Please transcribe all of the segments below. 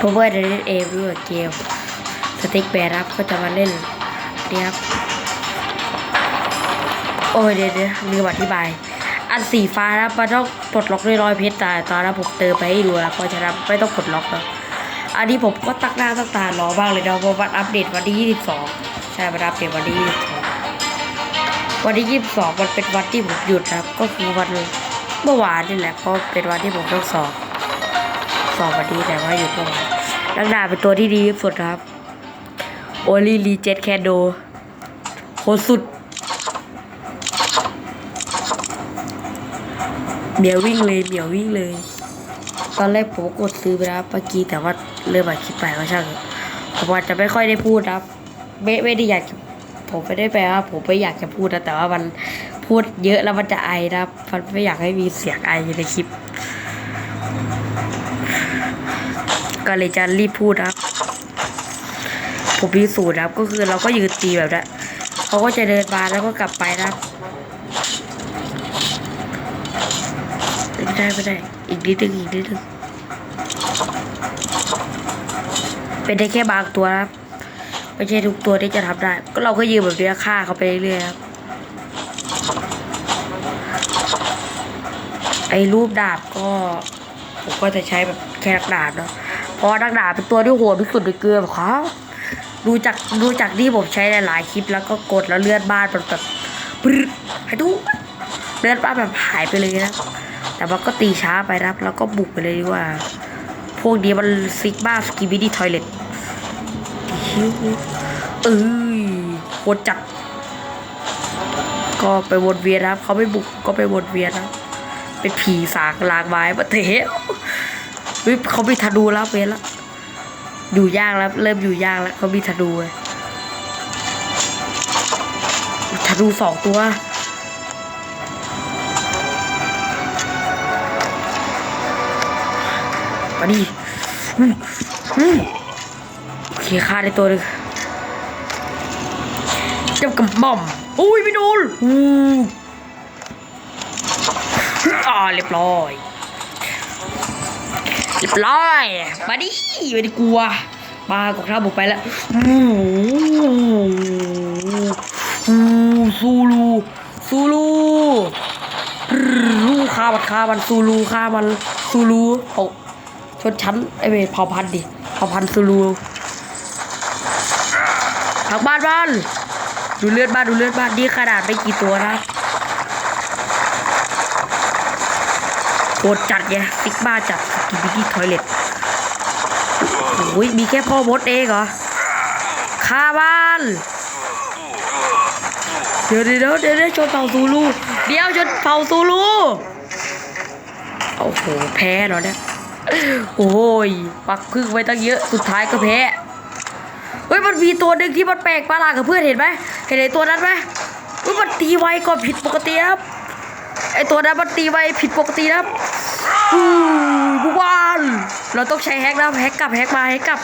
เพราะว่าจะเล่นเอมด้วยเกมสติ๊กแบร์ครับก็จะมาเล่นนี่ครับโอ้ยเดี๋ยวเดี๋ยวลืมอธิบาย อันสีฟ้านะมันต้องปลดล็อกด้วยรอยเพชรแต่ตอนนั้นผมเติมไปให้ดูแล้วเพราะฉะนั้นไม่ต้องปลดล็อกแล้วอันนี้ผมก็ตั้งหน้าตั้งตารอบ้างเลยนะเพราะวันอัปเดตวันที่ 22 ใช่วันอัปเดตวันที่22วันที่ 22 มันเป็นวันที่ผมหยุดครับ ก็คือวันเมื่อวานนี่แหละเพราะเป็นวันที่ผมต้องสอบ สอบวันนี้แต่ว่าหยุดเมื่อวาน นักดาบเป็นตัวที่ดีที่สุดครับ โอลีลีเจ็ตแคนโดโคสุดเหมียววิ่งเลยเหมียววิ่งเลย ตอนแรกผมกดซื้อไปแล้วเมื่อกี้แต่ว่าเริ่มมาคิดไปก็ช่างผมอาจจะไม่ค่อยได้พูดครับ ไม่ไม่ได้อยากผมไม่ได้แปลว่าผมไม่อยากจะพูดนะแต่ว่ามันพูดเยอะแล้วมันจะไอนะครับมันไม่อยากให้มีเสียงไอในคลิป ก็เลยจะรีบพูดครับ ผมมีสูตรครับ ก็คือเราก็ยืนตีแบบนั้นเขาก็จะเดินมาแล้วก็กลับไปนะครับไม่ได้ไม่ได้ อีกนิดนึงอีกนิดนึงเป็นได้แค่บางตัวครับไม่ใช่ทุกตัวที่จะทำได้ ก็เราก็ยืนแบบนี้ฆ่าเขาไปเรื่อยๆครับไอ้รูปดาบก็ ผมก็จะใช้แบบแค่ดาบเนาะ เพราะว่านักดาบเป็นตัวที่โหดที่สุดในเกลือแบบเขาดูจากดูจากที่ผมใช้หลายๆคลิปแล้วก็กดแล้วเลือดบ้านมันแบบปรึ๊ดให้ดูเลือดบ้านแบบหายไปเลยนะแต่ว่าก็ตีช้าไปนะครับ แล้วก็บุกไปเลยดีกว่า พวกนี้มันซิกบ้าสกิบิดี้ทอยเล็ตเอ้ยโคตรจัดก็ไปวนเวียนนะครับเขาไม่บุกก็ไปวนเวียนนะเป็นผีสางลางไม้ประเทศ เฮ้ยเขามีธนูแล้วเวนแล้วอยู่ยากแล้วเริ่มอยู่ยากแล้วเขามีธนูเลยธนูสองตัวมาดิอืมอืมโอเคฆ่าได้ตัวหนึงเจับกับบ่อมอุ้ยไม่โดนอู้อ่าเรียบร้อย เรียบร้อยมาดิไม่ได้กลัวบ้ากองทัพบุกไปแล้วอู้หูซูลูซูลูลูฆ่ามันฆ่ามันซูลูฆ่ามันซูลูโอ้ชนชั้นไอเวทเผ่าพันธุ์ดิเผ่าพันธุ์ซูลูทางบ้านบ้านดูเลือดบ้านดูเลือดบ้านนี่ขนาดไม่กี่ตัวนะ โคตรจัดไงซิกบ้าจัดกิบิกี้ทอยเล็ตโอ้ยมีแค่พ่อมดเองเหรอฆ่าบ้านเดี๋ยวเดี๋ยวเดี๋ยวเดี๋ยวชนเผ่าซูลูเดี๋ยวชนเผ่าซูลูโอ้โหแพ้เหรอเนี่ยโอ้ยปักพึ่งไว้ตั้งเยอะสุดท้ายก็แพ้เฮ้ยมันมีตัวหนึ่งที่มันแปลกประหลาดกับเพื่อนเห็นไหมเห็นไอ้ตัวนั้นไหมเฮ้ยมันตีไวกว่าผิดปกติครับ ไอตัวนั้นมันตีไวผิดปกตินะครับอู้บุกวานเราต้องใช้แฮกนะแฮกกลับแฮกมาแฮกกลับ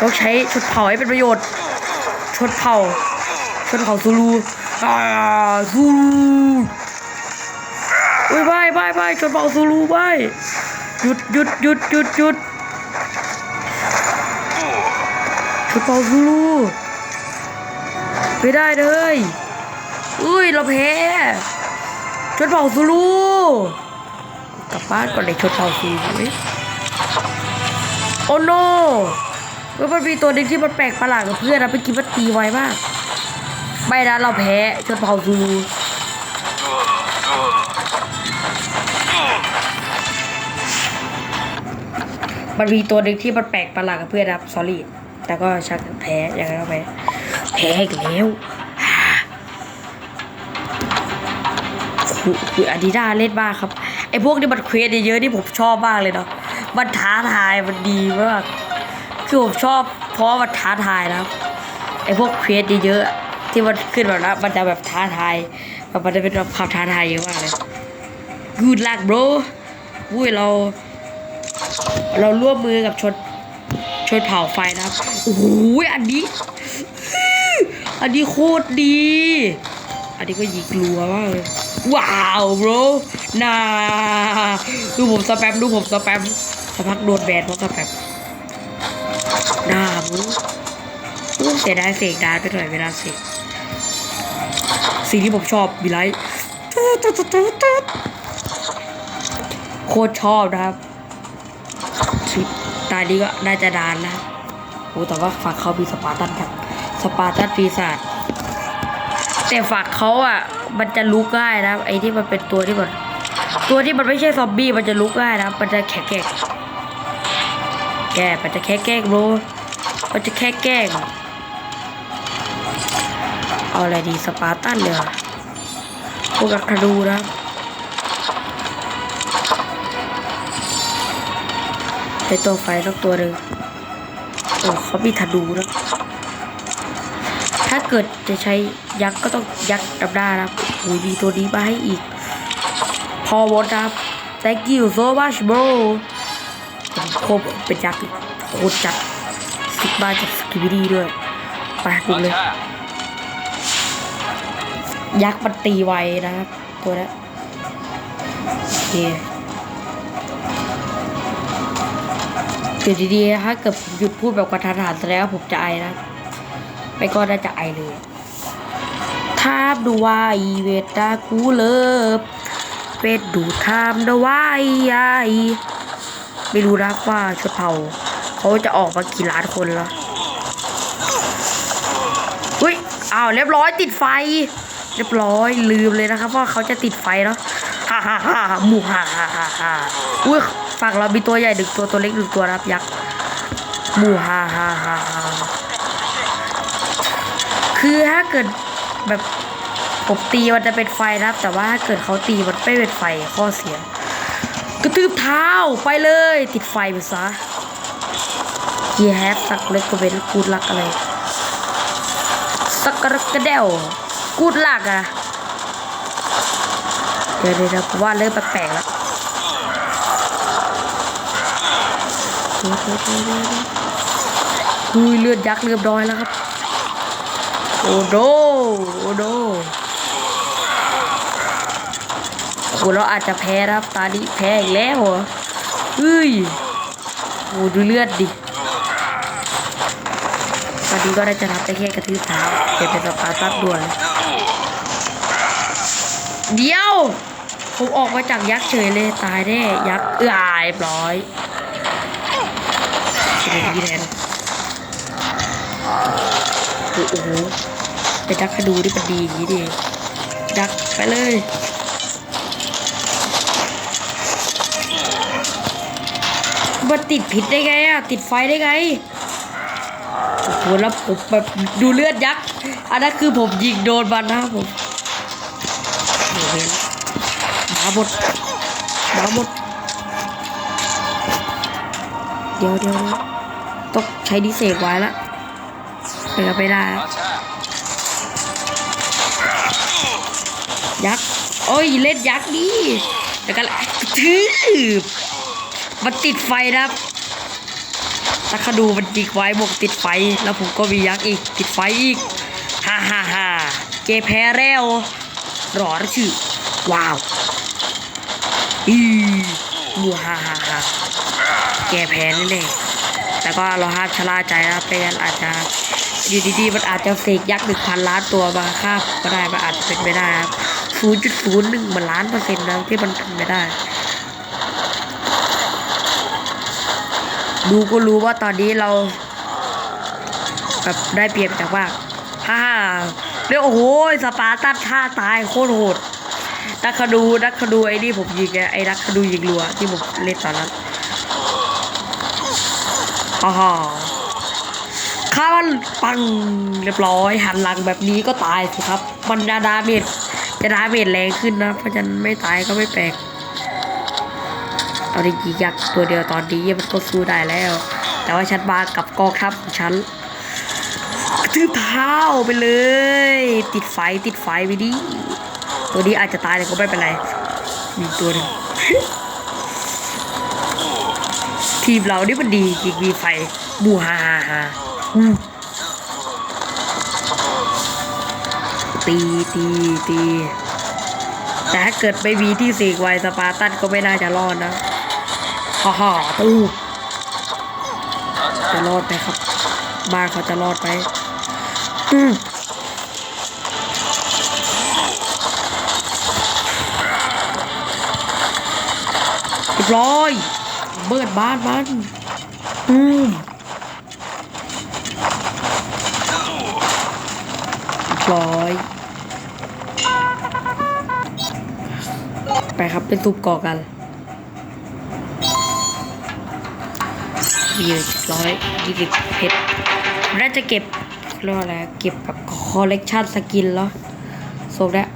ต้องใช้ชุดเผาให้เป็นประโยชน์ชุดเผาชนเขาซูลูอ่าซูลูอุ้ยบายบายบายชนเขาซูลูบายหยุดหยุดหยุดหยุดหยุดชนเขาซูลูไม่ได้เลยอุ้ยเราแพ้ ชนเผ่าซูลูกลับบ้านก่อนเลยชนเผ่าซูลูเว้ยโอ้โนเฮ้ยมันมีตัวหนึงที่มันแปลกประหลาดกับเพื่อนนะไปกินมันตีไวมากไม่นะเราแพ้ชนเผ่าซูลูมันมีตัวหนึ่งที่มันแปลกประหลาดกับเพื่อนนะครับสอรี่แต่ก็ชักแพ้อย่างนั้นก็แพ้แพ้อีกแล้ว คือคืออาดิดาเล่นมากครับไอพวกที่มันเควสเยอะๆที่ผมชอบมากเลยเนาะมันท้าทายมันดีมากคือผมชอบเพราะว่ามันท้าทายนะไอพวกเควสเยอะๆที่มันขึ้นแบบนั้นมันจะแบบท้าทายแบบมันจะเป็นแบบความท้าทายเยอะมากเลย Good luck bro อุ้ยเรา เราร่วมมือกับชนชนเผาไฟนะครับโอ้โหอันนี้ อันนี้โคตรดี อันนี้ก็ยิงรัวมากเลย ว้าว bro น่าดูผมสแปมดูผมสแปมสักพักโดนแบนเพราะสแปมน้ามึงอู้เสียดายเสกดานไปหน่อยเวลาเสกสิ่งที่ผมชอบมีไลท์โคตรชอบนะครับตอนนี้ก็น่าจะดานแล้วโอ้แต่ว่าฝากเขามีสปาร์ตันครับสปาร์ตันปีศาจแต่ฝากเขาอะ มันจะลุกง่ายนะไอ้ที่มันเป็นตัวที่มันตัวที่มันไม่ใช่ซอมบี้มันจะลุกง่ายนะมันจะแข็งแก่แกมันจะแค่แกล้งโบรมันจะแค่แกล้งเอาอะไรดีสปาร์ตันเลยเหรอพวกกักธนูนะไอตัวไฟสักตัวหนึ่งโอ้เขามีธนูนะถ้าเกิดจะใช้ ยักษ์ก็ต้องยักษ์ดับด้านะครับโอ้ยมีตัวนี้มาให้อีก พอวอดครับ thank you so much bro ผมโคบเป็นยักษ์อีกโคตรจัดสิบบ้าจากสกิบิดี้ด้วยไปบุกเลย ยักษ์มันตีไวนะครับ ตัวนี้โอเคเดี๋ยวดีๆถ้าเกิดผมหยุดพูดแบบกระทันหันแสดงว่าผมจะไอนะไม่ก็น่าจะไอเลย ทามดูวาอีเวตากูเลิฟเป็ดดูทามดูวาอีไอไม่รู้นะว่าชนเผ่าเขาจะออกมากี่ล้านคนแล้วอุ้ยอ้าวเรียบร้อยติดไฟ เรียบร้อยลืมเลยนะครับว่าเขาจะติดไฟเนาะฮ่าฮ่าฮ่าหมูฮ่าฮ่าฮ่าฮ่าอุ้ยฝั่งเรามีตัวใหญ่หนึ่งตัวตัวเล็กหนึ่งตัวรับยักษ์หมู่ฮ่าฮ่าฮ่าคือถ้าเกิด แบบผมตีมันจะเป็นไฟนะครับ แต่ว่าถ้าเกิดเขาตีมันไม่เป็นไฟข้อเสีย กระตืบเท้าไปเลย ติดไฟไปซะเฮียแฮปสักเล็กก็เป็นกูดลักอะไรสักกระกระเดวกูดลักอะเดี๋ยวเดี๋ยวเดี๋ยวผมว่าเริ่มแปลกๆแล้วเดี๋ยวเดี๋ยเลือดยักษ์เรียบร้อยแล้วครับ โอ้โด โอ้โดโอ้เราอาจจะแพ้ครับตานี้แพ้อีกแล้วเหรอเฮ้ยโอ้ดูเลือดดิตอนนี้ก็ได้จะรับได้แค่กระทืบเท้าเก็บเป็นสปาร์ตัสด่วนเดี๋ยวผมออกมาจากยักษ์เฉยเลยตายแน่ยักษ์เอื้อยเรียบร้อยเฉยดีแทนโอ้โห เป็นดักคดูที่มันดีอย่างนี้ดิดักไปเลยมันติดผิดได้ไงอะติดไฟได้ไงโอ้โหแล้วผมแบบดูเลือดยักษ์อันนั้นคือผมยิงโดนมันนะผมมาหมดมาหมดเดี๋ยวเดี๋ยวต้องใช้ดิเซกไว้ละไปก็ไม่ได้ โอ้ยเล่นยักษ์ดิแล้วก็ทืบมันติดไฟนะครับถ้าเขาดูมันจิกไว้บวกติดไฟ แล้วผมก็มียักษ์อีก ติดไฟอีกฮ่าฮ่าฮ่าเกแพ้แล้วรอชื่อว้าวอีมูฮ่าฮ่าฮ่าแกแพ้แน่ๆแต่ก็เราห้ามชะล่าใจนะไม่งั้นอาจจะอยู่ดีๆมันอาจจะเสกยักษ์หนึ่งพันล้านตัวมาฆ่าก็ได้มันอาจจะเป็นไปได้ครับ ศูนย์จุดศูนย์หนึ่งมันล้านเปอร์เซ็นต์นะที่มันเป็นไปได้ ดูก็รู้ว่าตอนนี้เราแบบได้เปรียบจากว่าฮ่าเรียกโอ้โหสปาร์ตันท่าตายโคตรโหดนักขดูนักขดูไอ้นี่ผมยิงไงไอ้นักขดูยิงรัวที่ผมเล่นตอนนั้นฮ่าฮ่าข้ามันปังเรียบร้อยหันหลังแบบนี้ก็ตายสิครับ มันจะดาเมจ จะดาเมจแรงขึ้นนะเพราะฉะนั้นไม่ตายก็ไม่แปลก เอาดิจียักษ์ตัวเดียวตอนนี้มันก็สู้ได้แล้ว แต่ว่าฉันมากับกองทัพของฉันกระทืบเท้าไปเลย ติดไฟติดไฟไปดิตัวนี้อาจจะตายแต่ก็ไม่เป็นไรมีตัวหนึ่งทีมเรานี่มันดีจริงมีไฟบูฮาฮ่าฮ่า ตีตีตีแต่ถ้าเกิดไม่มีที่เสกไวสปาร์ตันก็ไม่น่าจะรอดนะฮ่าฮ่าตู้จะรอดไหมครับ บ้านเขาจะรอดไหมอืมเรียบร้อย เบิดบ้านมันอืมเรียบร้อย ไปครับเป็นซุปก่อกันมีอยู่ร้อยยี่สิบเพชรน่าจะเก็บเรียกว่าอะไรเก็บแบบคอลเลกชันสกินแล้วส่งแล้ว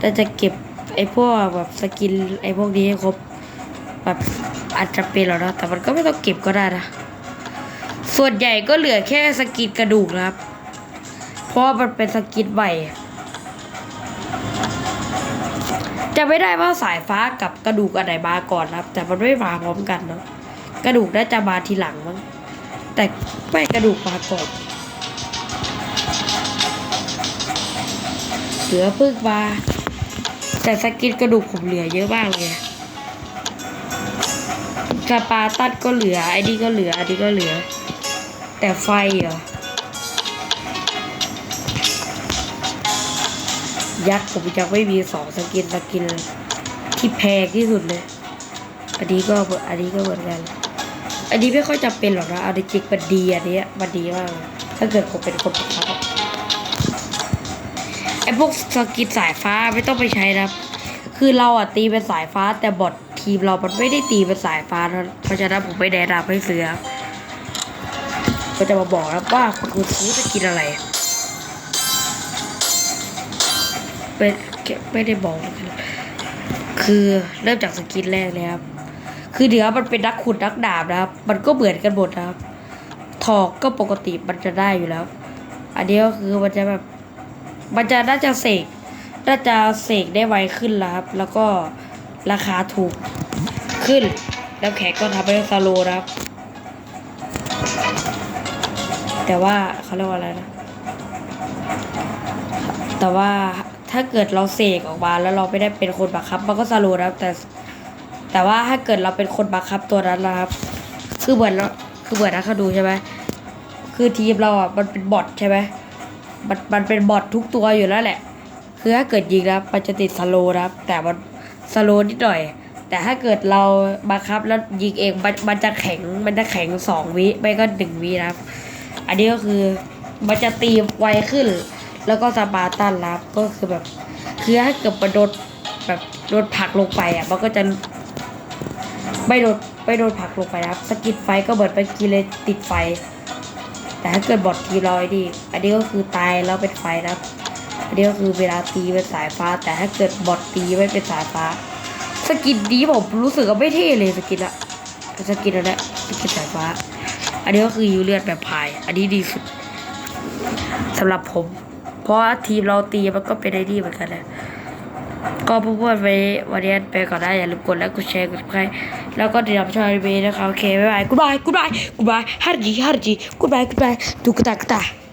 น่จะเก็บไอ้พวกแบบสกินไอ้พวกนี้ให้ครบแบบอาจจะเป็นแล้วนะแต่มันก็ไม่ต้องเก็บก็ได้นะ ส่วนใหญ่ก็เหลือแค่สกินกระดูกนะครับ เพราะมันเป็นสกินใหม่ จะไม่ได้ว่าสายฟ้ากับกระดูกอันไหนมาก่อนนะครับ แต่มันไม่มาพร้อมกันเนาะกระดูกน่าจะมาทีหลังมั้งแต่ไม่กระดูกมาก่อนเหลือพึ่งมาแต่สกินกระดูกผมเหลือเยอะมากเลยสปาตัดก็เหลือไอ้นี่ก็เหลืออันนี้ก็เหลือ แต่ไฟเหรอ ยักษ์ผมยังไม่มีสองสกินสกินที่แพงที่สุดเลย อันนี้ก็อันนี้ก็เหมือนกัน อันนี้ไม่ค่อยจำเป็นหรอกนะเอาจริงๆมันดีอันนี้ยมันดีมากเลยถ้าเกิดผมเป็นคนประคับไอพวกสกินสายฟ้าไม่ต้องไปใช้นะครับคือเราอะตีเป็นสายฟ้าแต่บอททีมเรามันไม่ได้ตีเป็นสายฟ้าเพราะฉะนั้นผมไม่แนะนำให้ซื้อก็จะมาบอกนะว่าคุณคุณซื้อจะกินอะไร เป็นไม่ได้บอกนะครับคือเริ่มจากสกินแรกเลยครับ คือเดี๋ยวมันเป็นนักขุดนักดาบนะครับ มันก็เหมือนกันหมดนะครับ ถอกก็ปกติมันจะได้อยู่แล้ว อันนี้ก็คือมันจะแบบ มันจะน่าจะเสก น่าจะเสกได้ไวขึ้นแล้วครับ แล้วก็ราคาถูกขึ้น แล้วแขกก็ทำให้สโลนะครับ แต่ว่าเขาเรียกว่าอะไรนะแต่ว่า ถ้าเกิดเราเสกออกมาแล้วเราไม่ได้เป็นคนบังคับ มันก็สโลว์นะครับ แต่ แต่ว่าถ้าเกิดเราเป็นคนบังคับตัวนั้นนะครับ คือเหมือนเราคือเหมือนนะเขาดูใช่ไหมคือทีมเราอะมันเป็นบอทใช่ไหมมันมันเป็นบอททุกตัวอยู่แล้วแหละ คือถ้าเกิดยิงนะครับมันจะติดสโลว์นะครับ แต่มันสโลว์นิดหน่อย แต่ถ้าเกิดเราบังคับแล้วยิงเองมันมันจะแข็งมันจะแข็งสองวิไม่ก็หนึ่งวินะครับ อันนี้ก็คือมันจะตีไวขึ้น แล้วก็สปาร์ตันนรับก็คือแบบคือถ้าเกิดมันโดนแบบโดนผลักลงไปอะมันก็จะไม่โดนไม่โดนผลักลงไปนะครับ สกิดไฟก็เบิดไปกีเลยติดไฟ แต่ถ้าเกิดบอดทีลอยดี อันนี้ก็คือตายแล้วเป็นไฟนะครับ อันนี้ก็คือเวลาตีเป็นสายฟ้า แต่ถ้าเกิดบอดตีไม่เป็นสายฟ้า สกินนี้ผมรู้สึกว่าไม่เท่เลยสกินอะสกินอันเนี้ยสกินสายฟ้า อันนี้ก็คือยูเลือดแบบพาย อันนี้ดีสุดสำหรับผม เพราะว่าทีมเราตีมันก็เป็นไอดีเหมือนกันนะก็พูดไปวันนี้ไปก่อนได้อย่าลืมกดไลค์กดแชร์กดติดตามแล้วก็ติดตามช่องรีเบนะคะโอเคบ๊ายบายกูบายกูบายกูบายฮาร์จีฮาร์จีกูบายกูบายตุ๊กตากระตา